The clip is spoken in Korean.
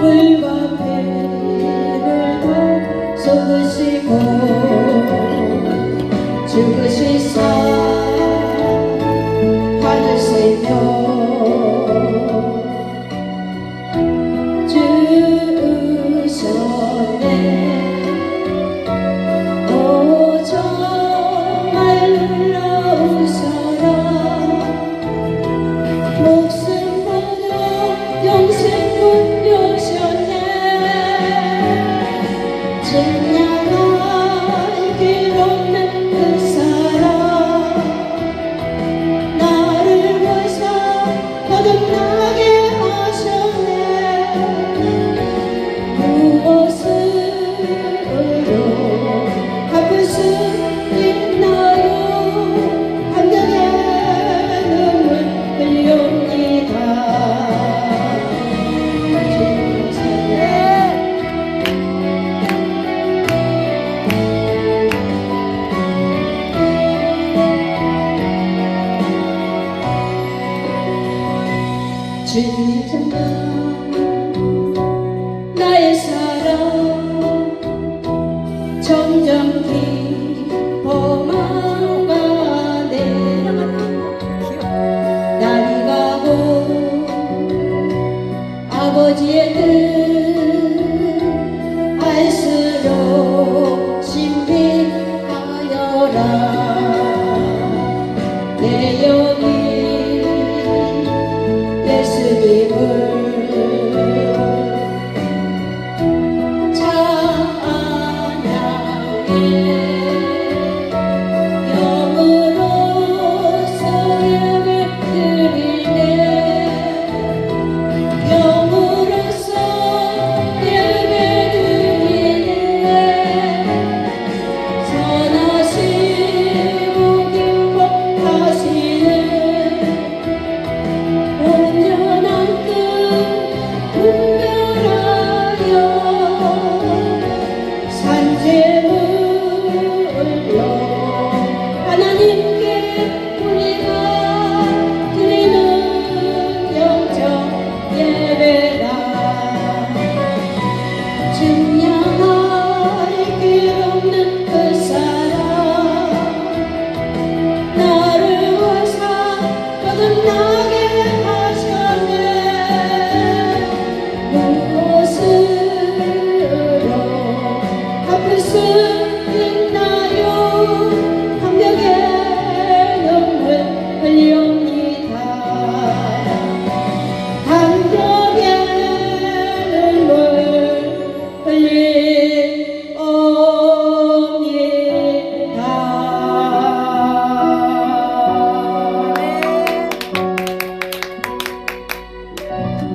물과 배를 다 쏟으시고 죽으실 사 나의 사랑. 점점 깊어마가 내려간다. 날이 가고 아버지의 뜻.